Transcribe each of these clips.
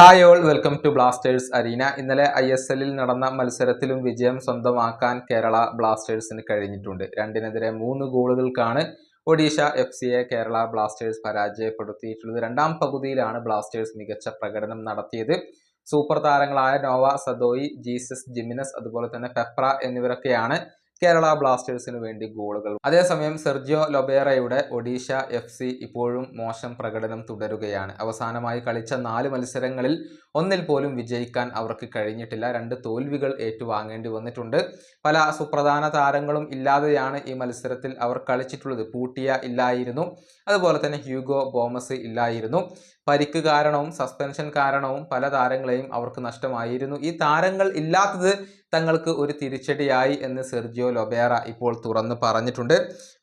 Hi all welcome to Blasters arena ഇന്നലെ I S എല്ലിൽ നടന്ന മത്സരത്തിലും വിജയം സ്വന്തമാക്കാൻ കേരള ബ്ലാസ്റ്റേഴ്സിന് കഴിഞ്ഞിട്ടുണ്ട്. രണ്ടിനെതിരെ മൂന്ന് ഗോളുകൾക്കാണ് ഒഡീഷ എഫ് സിയെ കേരള ബ്ലാസ്റ്റേഴ്സ് പരാജയപ്പെടുത്തിയിട്ടുള്ളത്. രണ്ടാം പകുതിയിലാണ് ബ്ലാസ്റ്റേഴ്സ് മികച്ച പ്രകടനം നടത്തിയത്. സൂപ്പർ താരങ്ങളായ നോവ സദോയി ജീസസ് ജിമിനസ് അതുപോലെ തന്നെ പെപ്ര എന്നിവരൊക്കെയാണ് കേരള ബ്ലാസ്റ്റേഴ്സിന് വേണ്ടി ഗോളുകൾ. അതേസമയം സെർജിയോ ലൊബേറയുടെ ഒഡീഷ എഫ് ഇപ്പോഴും മോശം പ്രകടനം തുടരുകയാണ്. അവസാനമായി കളിച്ച നാല് മത്സരങ്ങളിൽ ഒന്നിൽ പോലും വിജയിക്കാൻ അവർക്ക് കഴിഞ്ഞിട്ടില്ല. രണ്ട് തോൽവികൾ ഏറ്റുവാങ്ങേണ്ടി വന്നിട്ടുണ്ട്. പല സുപ്രധാന താരങ്ങളും ഇല്ലാതെയാണ് ഈ മത്സരത്തിൽ അവർ കളിച്ചിട്ടുള്ളത്. പൂട്ടിയ ഇല്ലായിരുന്നു. അതുപോലെ തന്നെ ഹ്യൂഗോ ബോമസ് ഇല്ലായിരുന്നു. പരിക്ക് കാരണവും സസ്പെൻഷൻ കാരണവും പല താരങ്ങളെയും അവർക്ക് നഷ്ടമായിരുന്നു. ഈ താരങ്ങൾ ഇല്ലാത്തത് തങ്ങൾക്ക് ഒരു തിരിച്ചടിയായി എന്ന് സെർജിയോ ലൊബേറ ഇപ്പോൾ തുറന്ന് പറഞ്ഞിട്ടുണ്ട്.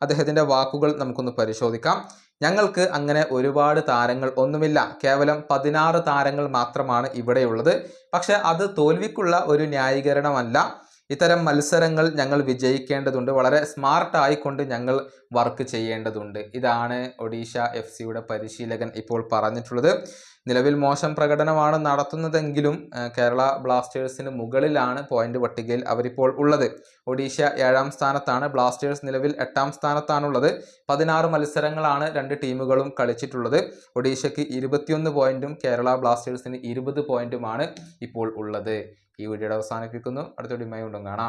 അദ്ദേഹത്തിന്റെ വാക്കുകൾ നമുക്കൊന്ന് പരിശോധിക്കാം. ഞങ്ങൾക്ക് അങ്ങനെ ഒരുപാട് താരങ്ങൾ ഒന്നുമില്ല. കേവലം പതിനാറ് താരങ്ങൾ മാത്രമാണ് ഇവിടെയുള്ളത്. പക്ഷെ അത് തോൽവിക്കുള്ള ഒരു ന്യായീകരണമല്ല. ഇത്തരം മത്സരങ്ങൾ ഞങ്ങൾ വിജയിക്കേണ്ടതുണ്ട്. വളരെ സ്മാർട്ട് ആയിക്കൊണ്ട് ഞങ്ങൾ വർക്ക് ചെയ്യേണ്ടതുണ്ട്. ഇതാണ് ഒഡീഷ എഫ് സിയുടെ പരിശീലകൻ ഇപ്പോൾ പറഞ്ഞിട്ടുള്ളത്. നിലവിൽ മോശം പ്രകടനമാണ് നടത്തുന്നതെങ്കിലും കേരള ബ്ലാസ്റ്റേഴ്സിന് മുകളിലാണ് പോയിന്റ് പട്ടികയിൽ അവരിപ്പോൾ ഉള്ളത്. ഒഡീഷ ഏഴാം സ്ഥാനത്താണ് ബ്ലാസ്റ്റേഴ്സ് നിലവിൽ എട്ടാം സ്ഥാനത്താണുള്ളത്. പതിനാറ് മത്സരങ്ങളാണ് രണ്ട് ടീമുകളും കളിച്ചിട്ടുള്ളത്. ഒഡീഷയ്ക്ക് ഇരുപത്തിയൊന്ന് പോയിന്റും കേരള ബ്ലാസ്റ്റേഴ്സിന് ഇരുപത് പോയിന്റുമാണ് ഇപ്പോൾ ഉള്ളത്. ഈ വീഡിയോയുടെ അവസാനിപ്പിക്കുന്നു അടുത്ത വീഡിയോ കാണാം.